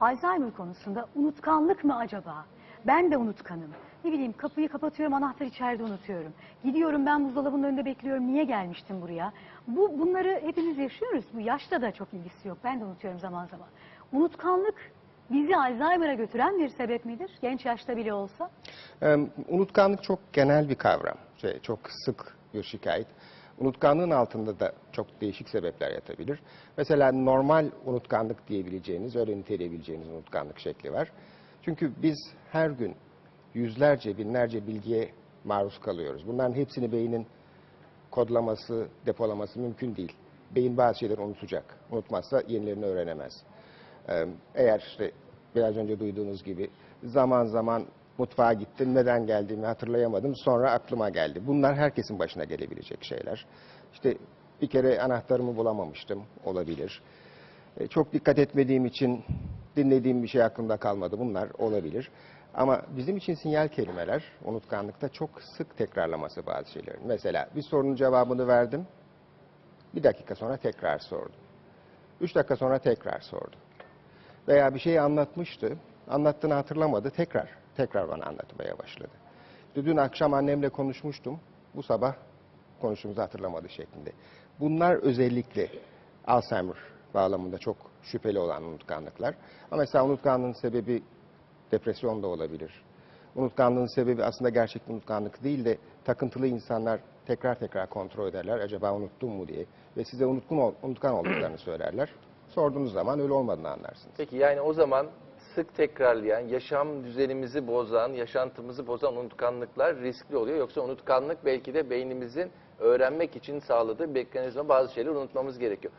Alzheimer konusunda unutkanlık mı acaba? Ben de unutkanım. Ne bileyim kapıyı kapatıyorum anahtarı içeride unutuyorum. Gidiyorum ben buzdolabının önünde bekliyorum niye gelmiştim buraya? Bu Bunları hepimiz yaşıyoruz. Bu yaşta da çok ilgisi yok. Ben de unutuyorum zaman zaman. Unutkanlık bizi Alzheimer'a götüren bir sebep midir? Genç yaşta bile olsa. Ee, Unutkanlık çok genel bir kavram. Şey, çok sık bir şikayet. Unutkanlığın altında da çok değişik sebepler yatabilir. Mesela normal unutkanlık diyebileceğiniz, öyle niteleyebileceğiniz unutkanlık şekli var. Çünkü biz her gün yüzlerce, binlerce bilgiye maruz kalıyoruz. Bunların hepsini beynin kodlaması, depolaması mümkün değil. Beyin bazı şeyleri unutacak. Unutmazsa yenilerini öğrenemez. Ee, Eğer işte biraz önce duyduğunuz gibi zaman zaman mutfağa gittim, neden geldiğimi hatırlayamadım, sonra aklıma geldi. Bunlar herkesin başına gelebilecek şeyler. İşte bir kere anahtarımı bulamamıştım, olabilir. E, Çok dikkat etmediğim için dinlediğim bir şey aklımda kalmadı, bunlar olabilir. Ama bizim için sinyal kelimeler unutkanlıkta çok sık tekrarlaması bazı şeylerin. Mesela bir sorunun cevabını verdim, bir dakika sonra tekrar sordum. Üç dakika sonra tekrar sordum. Veya bir şeyi anlatmıştı, anlattığını hatırlamadı, tekrar, tekrar bana anlatmaya başladı. İşte dün akşam annemle konuşmuştum, bu sabah konuştuğumuzu hatırlamadı şeklinde. Bunlar özellikle Alzheimer bağlamında çok şüpheli olan unutkanlıklar. Ama mesela unutkanlığın sebebi depresyon da olabilir. Unutkanlığın sebebi aslında gerçek unutkanlık değil de takıntılı insanlar tekrar tekrar kontrol ederler. Acaba unuttum mu diye. Ve size unutkun unutkan olduklarını söylerler. Sorduğunuz zaman öyle olmadığını anlarsınız. Peki yani o zaman sık tekrarlayan, yaşam düzenimizi bozan, yaşantımızı bozan unutkanlıklar riskli oluyor. Yoksa unutkanlık belki de beynimizin öğrenmek için sağladığı mekanizma bazı şeyleri unutmamız gerekiyor.